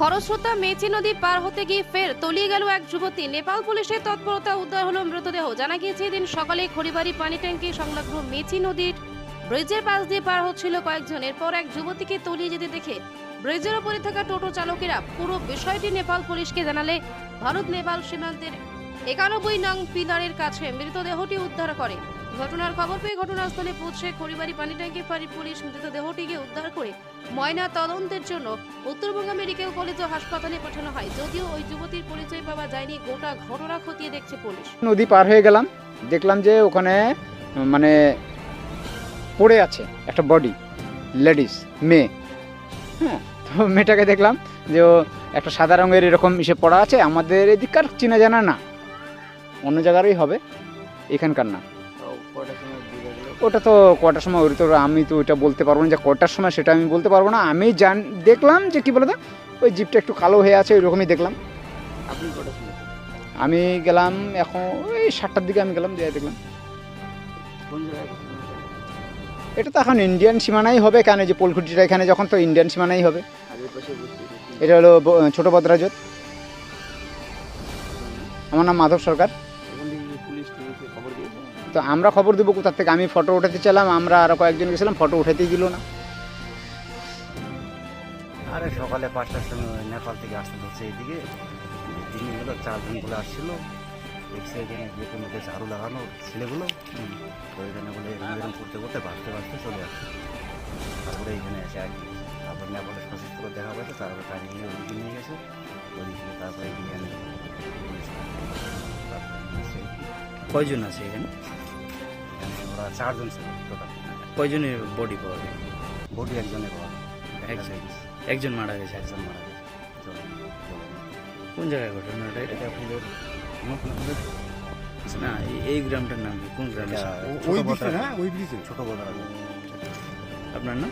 খরস্রোতা মেচি নদী পার হতে গিয়ে ফের তলিয়ে গেল এক যুবতী। নেপাল পুলিশের তৎপরতা উদ্ধার হলো মৃতদেহ। জানা গিয়েছে, এদিন সকালে খড়িবাড়ি পানি ট্যাঙ্কি সংলগ্ন মেচি নদীর ব্রিজের পাশ দিয়ে পার হচ্ছিল কয়েকজন। এরপর এক যুবতীকে তলিয়ে যেতে দেখে ব্রিজের ওপরে থাকা টোটো চালকেরা পুরো বিষয়টি নেপাল পুলিশকে জানালে ভারত নেপাল সীমান্তের একানব্বই নং পিলারের কাছে মৃতদেহটি উদ্ধার করে। ঘটনার খবর পেয়ে ঘটনাস্থলে পৌঁছে খড়িবাড়ি পানি ট্যাঙ্কি ফাঁড়ি পুলিশ মৃতদেহটিকে উদ্ধার করে ময়না তদন্তের জন্য উত্তরবঙ্গ মেডিকেল কলেজ ও হাসপাতালে পাঠানো হয়। যদিও ওই যুবতীর পরিচয় পাওয়া যায়নি, গোটা ঘটনা খতিয়ে দেখছে পুলিশ। নদী পার হয়ে গেলাম, দেখলাম যে ওখানে মানে পড়ে আছে একটা বডি লেডিস মেয়ে। হ্যাঁ তো মেয়েটাকে দেখলাম যে ও একটা সাদা রঙের এরকম ইসে পড়া আছে, আমাদের এদিককার চেনা জানা না। অন্য জায়গারই হবে, এখানকার না। ওটা তো কটার সময় ওই তো আমি তো ওইটা বলতে পারব না যে কটার সময় সেটা আমি বলতে পারব না। আমি জান দেখলাম যে কি বলে তো ওই জিপটা একটু কালো হয়ে আছে ওই রকমই দেখলাম। আপনি আমি গেলাম এখন ওই সাতটার দিকে আমি গেলাম দিয়ে দেখলাম? এটা তো এখন ইন্ডিয়ান সীমানাই হবে কেন যে পোলখুটিটা এখানে যখন তো ইন্ডিয়ান সীমানাই হবে। এটা হলো ছোট বদরাজত আমার নাম মাধব সরকার। তো আমরা খবর দেবো কোথার থেকে? আমি ফটো উঠাতে চাইলাম আমরা আরও কয়েকজন গেছিলাম ফটো উঠাতেই দিল না। আরে সকালে পাঁচটার সময় নেপাল থেকে আসতে ধরছে এইদিকে। দিনগুলো চারজনগুলো আসছিল। দেখছে এখানে গেটের মধ্যে ঝাড়ু লাগানো ছেলেগুলো তো এখানে বলে এরকম এরকম করতে করতে বাঁচতে বাঁচতে চলে আসছে। তারপরে এখানে এসে আর কি তারপর নেপালের সশস্ত্র দেখা পাচ্ছে তারপরে টানি নিয়ে ওদিকে নিয়ে গেছে। ওদিকে তারপরে এখানে আনে কয়জন আছে এখানে? ওরা চারজন ছিলাম টোটাল। কয়জনের বডি পাওয়া গেল বডি একজনের পাওয়া একজন। একজন মারা গেছে। একজন মারা গেছে। কোন জায়গায় ঘটনাটা এটা? ফুলের না। এই- গ্রামটার নাম কি? কোন গ্রাম। ওই ছোট বদরা আপনার নাম?